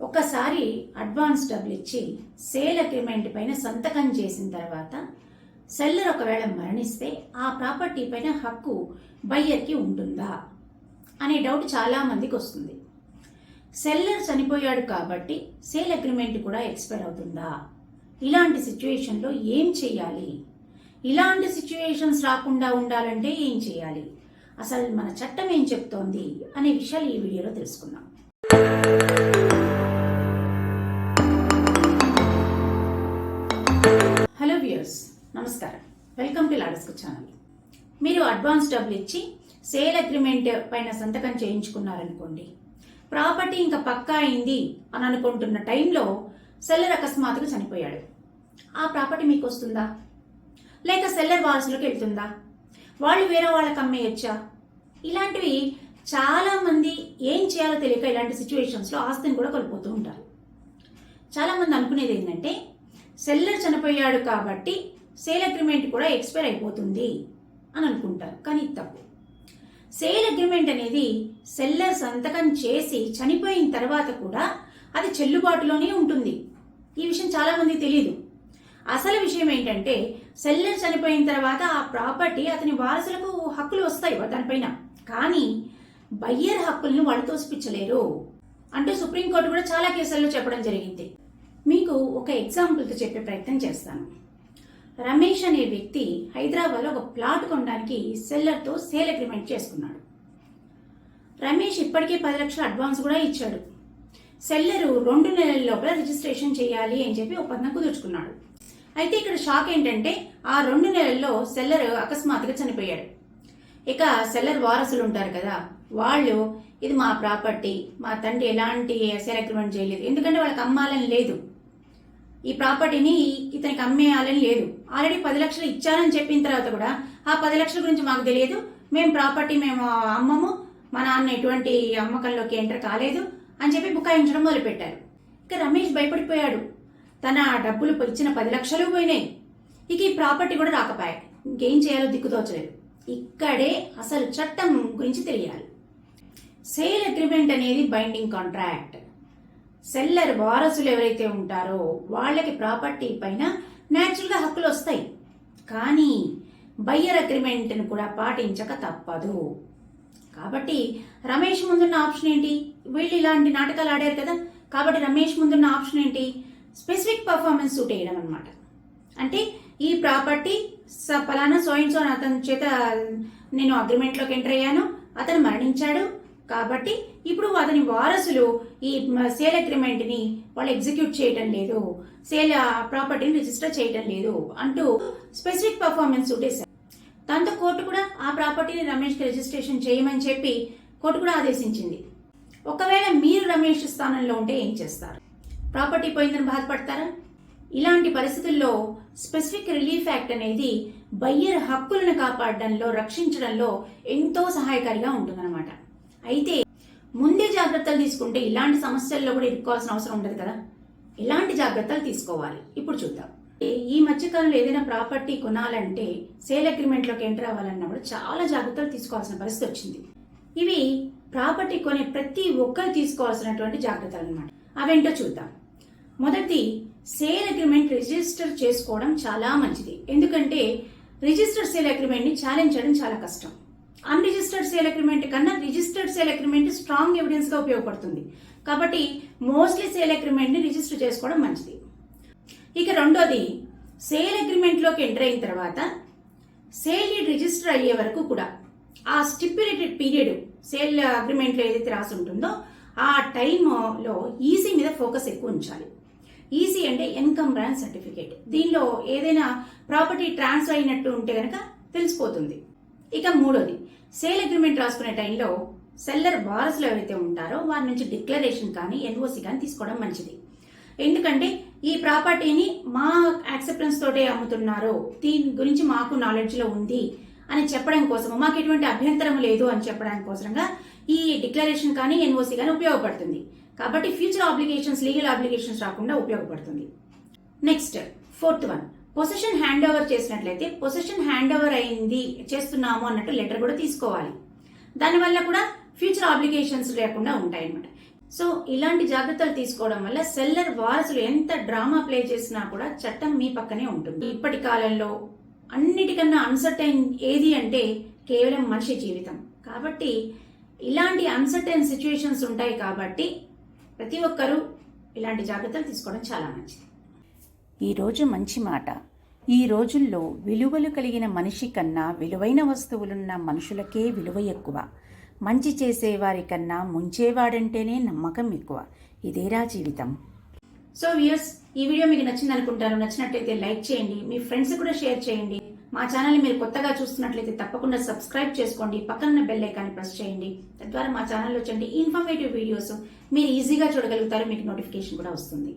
ఒకసారి అడ్వాన్స్ డబ్బులు ఇచ్చి సేల్ అగ్రిమెంట్ పైన సంతకం చేసిన తర్వాత సెల్లర్ ఒకవేళ మరణిస్తే ఆ ప్రాపర్టీ పైన హక్కు బయ్యర్కి ఉంటుందా? అనే డౌట్ చాలా మందికి వస్తుంది. సెల్లర్ చనిపోయాడు కాబట్టి సేల్ అగ్రిమెంట్ కూడా ఎక్స్పైర్ అవుతుందా? ఇలాంటి సిచ్యువేషన్లో ఏం చేయాలి? ఇలాంటి సిచ్యువేషన్స్ రాకుండా ఉండాలంటే ఏం చేయాలి? అసలు మన చట్టం ఏం చెప్తోంది? అనే విషయాలు ఈ వీడియోలో తెలుసుకుందాం. నమస్కారం. వెల్కమ్ టు లాడస్కు ఛానల్ మీరు అడ్వాన్స్ డబ్బులు ఇచ్చి సేల్ అగ్రిమెంట్ పైన సంతకం చేయించుకున్నారనుకోండి. ప్రాపర్టీ ఇంకా పక్కా అయింది అని అనుకుంటున్న టైంలో సెల్లర్ అకస్మాత్తుగా చనిపోయాడు. ఆ ప్రాపర్టీ మీకు వస్తుందా? లేక సెల్లర్ వారసులకు వెళ్తుందా? వాళ్ళు వేరే వాళ్ళకి అమ్మేయచ్చా? ఇలాంటివి చాలామంది ఏం చేయాలో తెలియక ఇలాంటి సిచ్యువేషన్స్లో ఆస్తిని కూడా కోల్పోతూ ఉంటారు. చాలామంది అనుకునేది ఏంటంటే సెల్లర్ చనిపోయాడు కాబట్టి సేల్ అగ్రిమెంట్ కూడా ఎక్స్పైర్ అయిపోతుంది అని అనుకుంటారు కానీ తప్పు. సేల్ అగ్రిమెంట్ అనేది సెల్లర్ సంతకం చేసి చనిపోయిన తర్వాత కూడా అది చెల్లుబాటులోనే ఉంటుంది. ఈ విషయం చాలామంది తెలియదు అసలు విషయం ఏంటంటే సెల్లర్ చనిపోయిన తర్వాత ఆ ప్రాపర్టీ అతని వారసులకు హక్కులు వస్తాయి దానిపైన. కానీ బయ్యర్ హక్కులను వాళ్ళు తోసిపించలేరు అంటే సుప్రీంకోర్టు కూడా చాలా కేసుల్లో చెప్పడం జరిగింది. మీకు ఒక ఎగ్జాంపుల్తో చెప్పే ప్రయత్నం చేస్తాను. రమేష్ అనే వ్యక్తి హైదరాబాద్లో ఒక ప్లాట్ కొనడానికి సెల్లర్తో సేల్ అగ్రిమెంట్ చేసుకున్నాడు. రమేష్ ఇప్పటికే పది లక్షల అడ్వాన్స్ కూడా ఇచ్చాడు. సెల్లరు రెండు నెలల లోపల రిజిస్ట్రేషన్ చేయాలి అని చెప్పి ఒప్పందం కుదుర్చుకున్నాడు. అయితే ఇక్కడ షాక్ ఏంటంటే ఆ రెండు నెలల్లో సెల్లర్ అకస్మాత్తుగా చనిపోయాడు. ఇక సెల్లర్ వారసులు ఉంటారు కదా వాళ్ళు ఇది మా ప్రాపర్టీ మా తండ్రి ఎలాంటి సేల్ అగ్రిమెంట్ చేయలేదు ఎందుకంటే వాళ్ళకి అమ్మాలని లేదు. ఈ ప్రాపర్టీని ఇతనికి అమ్మేయాలని లేదు. ఆల్రెడీ పది లక్షలు ఇచ్చారని చెప్పిన తర్వాత కూడా ఆ పది లక్షల గురించి మాకు తెలియదు. మేము ప్రాపర్టీ మేము అమ్మము. మా నాన్న ఎటువంటి అమ్మకంలోకి ఎంటర్ కాలేదు అని చెప్పి బుకాయించడం మొదలుపెట్టారు. ఇక రమేష్ భయపడిపోయాడు. తన డబ్బులు ఇచ్చిన పది లక్షలు పోయినాయి. ఇక ఈ ప్రాపర్టీ కూడా రాకపోయాయి ఇంకేం చేయాలో దిక్కుతోచలేదు. ఇక్కడే అసలు చట్టం గురించి తెలియాలి. సేల్ అగ్రిమెంట్ అనేది బైండింగ్ కాంట్రాక్ట్. సెల్లర్ వారసులు ఎవరైతే ఉంటారో వాళ్ళకి ప్రాపర్టీ పైన న్యాచురల్గా హక్కులు వస్తాయి. కానీ బయ్యర్ అగ్రిమెంట్ను కూడా పాటించక తప్పదు. కాబట్టి రమేష్ ముందున్న ఆప్షన్ ఏంటి? వీళ్ళు ఇలాంటి నాటకాలు ఆడారు కదా. కాబట్టి రమేష్ ముందున్న ఆప్షన్ ఏంటి? స్పెసిఫిక్ పర్ఫార్మెన్స్ సూట్ వేయడం అనమాట అంటే ఈ ప్రాపర్టీ స- పలానా సో సోన్ అతని చేత నేను అగ్రిమెంట్లోకి ఎంటర్ అయ్యాను. అతను మరణించాడు. కాబట్టి ఇప్పుడు అతని వారసులు ఈ సేల్ అగ్రిమెంట్ని వాళ్ళు ఎగ్జిక్యూట్ చేయటం లేదు. సేల్ ఆ ప్రాపర్టీని రిజిస్టర్ చేయటం లేదు అంటూ స్పెసిఫిక్ పర్ఫార్మెన్స్ సూటేశారు దాంతో కోర్టు కూడా ఆ ప్రాపర్టీని రమేష్కి రిజిస్ట్రేషన్ చేయమని చెప్పి కోర్టు కూడా ఆదేశించింది. ఒకవేళ మీరు రమేష్ స్థానంలో ఉంటే ఏం చేస్తారు? ప్రాపర్టీ పోయిందని బాధపడతారా? ఇలాంటి పరిస్థితుల్లో స్పెసిఫిక్ రిలీఫ్ యాక్ట్ అనేది బయ్యర్ హక్కులను కాపాడడంలో రక్షించడంలో ఎంతో సహాయకారిగా ఉంటుందన్నమాట. అయితే ముందే జాగ్రత్తలు తీసుకుంటే ఇలాంటి సమస్యల్లో కూడా ఇరుక్కోవాల్సిన అవసరం ఉండదు కదా. ఎలాంటి జాగ్రత్తలు తీసుకోవాలి. ఇప్పుడు చూద్దాం. ఈ మధ్యకాలంలో ఏదైనా ప్రాపర్టీ కొనాలంటే సేల్ అగ్రిమెంట్లోకి ఎంటర్ అవ్వాలన్నప్పుడు చాలా జాగ్రత్తలు తీసుకోవాల్సిన పరిస్థితి వచ్చింది. ఇవి ప్రాపర్టీ కొనే ప్రతి ఒక్కరు తీసుకోవాల్సినటువంటి జాగ్రత్తలు అనమాట అవేంటో చూద్దాం. మొదటి సేల్ అగ్రిమెంట్ రిజిస్టర్ చేసుకోవడం చాలా మంచిది. ఎందుకంటే రిజిస్టర్డ్ సేల్ అగ్రిమెంట్ని ఛాలెంజ్ చేయడం చాలా కష్టం. అన్రిజిస్టర్డ్ సేల్ అగ్రిమెంట్ కన్నా రిజిస్టర్డ్ సేల్ అగ్రిమెంట్ స్ట్రాంగ్ ఎవిడెన్స్గా ఉపయోగపడుతుంది. కాబట్టి మోస్ట్లీ సేల్ అగ్రిమెంట్ని రిజిస్టర్ చేసుకోవడం మంచిది. ఇక రెండోది సేల్ అగ్రిమెంట్లోకి ఎంటర్ అయిన తర్వాత సేల్ డీడ్ రిజిస్టర్ అయ్యే వరకు కూడా ఆ స్టిప్యులేటెడ్ పీరియడ్ సేల్ అగ్రిమెంట్లో ఏదైతే రాసి ఉంటుందో ఆ టైంలో ఈసీ మీద ఫోకస్ ఎక్కువ ఉంచాలి. ఈసీ అంటే ఇన్కమ్ బ్రాంచ్ సర్టిఫికేట్ దీనిలో ఏదైనా ప్రాపర్టీ ట్రాన్స్ఫర్ అయినట్టు ఉంటే కనుక తెలిసిపోతుంది. ఇక మూడోది సేల్ అగ్రిమెంట్ రాసుకునే టైంలో సెల్లర్ వారసులు ఎవరైతే ఉంటారో వారి నుంచి డిక్లరేషన్ కానీ ఎన్ఓసి కానీ తీసుకోవడం మంచిది. ఎందుకంటే ఈ ప్రాపర్టీని మా యాక్సెప్టెన్స్ తోటే అమ్ముతున్నారు దీని గురించి మాకు నాలెడ్జ్లో ఉంది అని చెప్పడం కోసం మాకు ఎటువంటి అభ్యంతరం లేదు అని చెప్పడానికి కోసంగా ఈ డిక్లరేషన్ కానీ ఎన్ఓసి కానీ ఉపయోగపడుతుంది. కాబట్టి ఫ్యూచర్ ఆబ్లిగేషన్స్ లీగల్ ఆబ్లిగేషన్స్ రాకుండా ఉపయోగపడుతుంది. Next fourth one position hand over చేసినట్లయితే పొసిషన్ హ్యాండ్ ఓవర్ అయింది చేస్తున్నాము అన్నట్టు లెటర్ కూడా తీసుకోవాలి. దానివల్ల కూడా ఫ్యూచర్ ఆబ్లిగేషన్స్ లేకుండా ఉంటాయి అన్నమాట సో ఇలాంటి జాగ్రత్తలు తీసుకోవడం వల్ల సెల్లర్ వారసులు ఎంత డ్రామా ప్లే చేసినా కూడా చట్టం మీ పక్కనే ఉంటుంది. ఇప్పటి కాలంలో అన్నిటికన్నా అన్సర్టైన్ ఏది అంటే కేవలం మనిషి జీవితం. కాబట్టి ఇలాంటి అన్సర్టైన్ సిచ్యువేషన్స్ ఉంటాయి కాబట్టి ప్రతి ఒక్కరూ ఇలాంటి జాగ్రత్తలు తీసుకోవడం చాలా మంచిది. ఈరోజు మంచి మాట. ఈ రోజుల్లో విలువలు కలిగిన మనిషి కన్నా విలువైన వస్తువులున్న మనుషులకే విలువ ఎక్కువ. మంచి చేసేవారి కన్నా ముంచేవాడంటేనే నమ్మకం ఎక్కువ. ఇదేరా జీవితం. సో వ్యూస్ ఈ వీడియో మీకు నచ్చింది అనుకుంటాను నచ్చినట్లయితే లైక్ చేయండి. మీ ఫ్రెండ్స్ కూడా షేర్ చేయండి. మా ఛానల్ని మీరు కొత్తగా చూస్తున్నట్లయితే తప్పకుండా సబ్స్క్రైబ్ చేసుకోండి. పక్కన బెల్ ఐకాన్ని ప్రెస్ చేయండి. తద్వారా మా ఛానల్లో వచ్చండి ఇన్ఫర్మేటివ్ వీడియోస్ మీరు ఈజీగా చూడగలుగుతారు. మీకు నోటిఫికేషన్ కూడా వస్తుంది.